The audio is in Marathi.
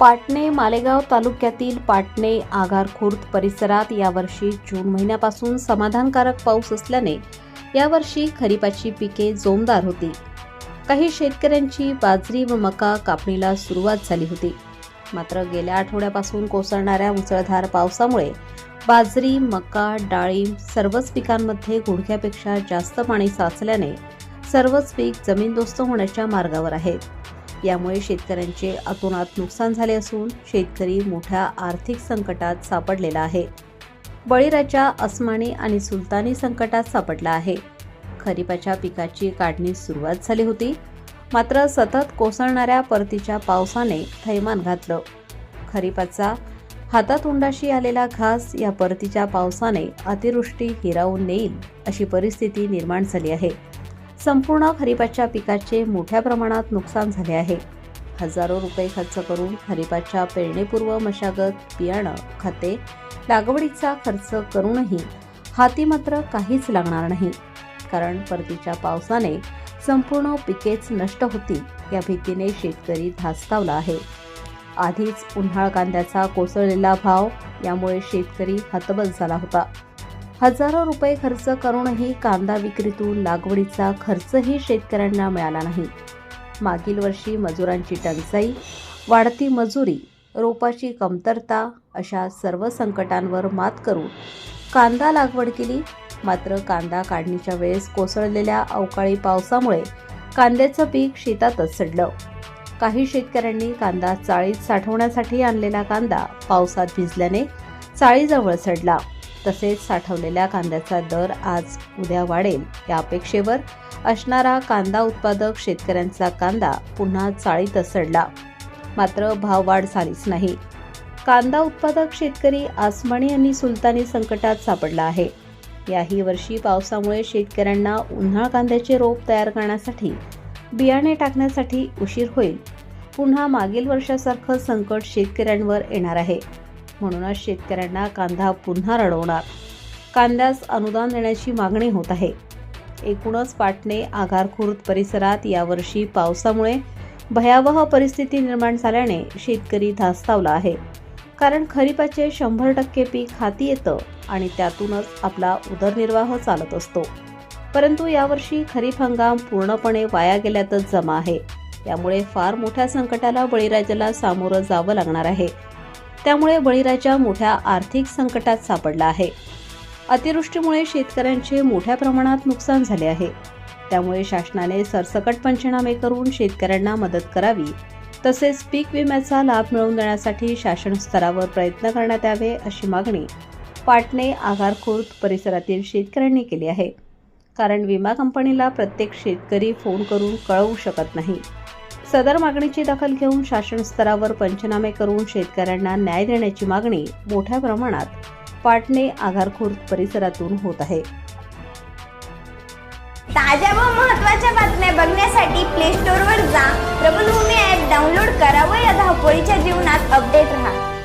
पाटणे मालेगाव तालुक्यातील पाटणे आगार खुर्द परिसरात यावर्षी जून महिन्यापासून समाधानकारक पाऊस असल्याने यावर्षी खरीपाची पिके जोमदार होती. काही शेतकऱ्यांची बाजरी व मका कापणीला सुरुवात झाली होती. मात्र गेल्या आठवड्यापासून कोसळणाऱ्या मुसळधार पावसामुळे बाजरी मका डाळिंब सर्वच पिकांमध्ये गुडघ्यापेक्षा जास्त पाणी साचल्याने सर्वच पीक जमीनदोस्त होण्याच्या मार्गावर आहेत यामुळे शेतकऱ्यांचे अतोनात नुकसान झाले असून शेतकरी मोठ्या आर्थिक संकटात सापडलेला आहे. बळीराजा अस्मानी आणि सुलतानी संकटात सापडला आहे. खरीपाच्या पिकाची काढणी सुरुवात झाली होती. मात्र सतत कोसळणाऱ्या परतीच्या पावसाने थैमान घातलं. खरीपाचा हातातोंडाशी आलेला घास या परतीच्या पावसाने अतिवृष्टी हिरावून नेईल अशी परिस्थिती निर्माण झाली आहे. संपूर्ण खरीपाच्या पिकाचे मोठ्या प्रमाणात नुकसान झाले आहे. हजारो रुपये खर्च करून खरीपाच्या पेरणीपूर्व मशागत बियाणं खते लागवडीचा खर्च करूनही हाती मात्र काहीच लागणार नाही. कारण परतीच्या पावसाने संपूर्ण पिकेच नष्ट होती या भीतीने शेतकरी धास्तावला आहे. आधीच उन्हाळ कांद्याचा कोसळलेला भाव यामुळे शेतकरी हतबल झाला होता. हजारो रुपये खर्च करूनही कांदा विक्रीतून लागवडीचा खर्चही शेतकऱ्यांना मिळाला नाही. मागील वर्षी मजुरांची टंचाई वाढती मजुरी रोपाची कमतरता अशा सर्व संकटांवर मात करून कांदा लागवड केली. मात्र कांदा काढणीच्या वेळेस कोसळलेल्या अवकाळी पावसामुळे कांद्याचं पीक शेतातच सडलं. काही शेतकऱ्यांनी कांदा चाळीत साठवण्यासाठी आणलेला कांदा पावसात भिजल्याने चाळीजवळ सडला. तसेच साठवलेल्या कांद्याचा दर आज उद्या वाढेल. या अपेक्षेवर असणारा कांदा उत्पादक शेतकऱ्यांचा कांदा पुन्हा चाळीत सडला. मात्र भाववाढ झालीच नाही. कांदा उत्पादक शेतकरी आसमानी आणि सुलतानी संकटात सापडला आहे. याही वर्षी पावसामुळे शेतकऱ्यांना उन्हाळ कांद्याचे रोप तयार करण्यासाठी बियाणे टाकण्यासाठी उशीर होईल. पुन्हा मागील वर्षासारखं संकट शेतकऱ्यांवर येणार आहे. म्हणूनच शेतकऱ्यांना कांदा पुन्हा रडवणार. कांद्यास अनुदान देण्याची मागणी होत आहे. एकूणच पाटणे आगारखुर्द परिसरात यावर्षी पावसामुळे भयावह परिस्थिती निर्माण झाल्याने शेतकरी धास्तावला आहे. कारण खरीपाचे शंभर टक्के पीक हाती येतं आणि त्यातूनच आपला उदरनिर्वाह चालत असतो. परंतु यावर्षी खरीप हंगाम पूर्णपणे वाया गेल्यातच जमा आहे. यामुळे फार मोठ्या संकटाला बळीराजाला सामोरं जावं लागणार आहे. त्यामुळे बळीराजा मोठ्या आर्थिक संकटात सापडला आहे. अतिवृष्टीमुळे शेतकऱ्यांचे मोठ्या प्रमाणात नुकसान झाले आहे. त्यामुळे शासनाने सरसकट पंचनामे करून शेतकऱ्यांना मदत करावी तसेच पीक विम्याचा लाभ मिळवून देण्यासाठी शासन स्तरावर प्रयत्न करण्यात यावे अशी मागणी पाटणे आगारखुर्द परिसरातील शेतकऱ्यांनी केली आहे. कारण विमा कंपनीला प्रत्येक शेतकरी फोन करून कळवू शकत नाही. सदर मागणीची दखल घेऊन शासन स्तरावर पंचनामे करून शेतकऱ्यांना न्याय देण्याची मागणी मोठ्या प्रमाणात पाटणे आघारखुर्द परिसरातून होत आहे. ताज्या व महत्त्वाच्या बातम्या बघण्यासाठी प्ले स्टोअरवर जा. प्रबलभूमी ॲप डाउनलोड करा व या धावपळीच्या जीवनात अपडेट राहा.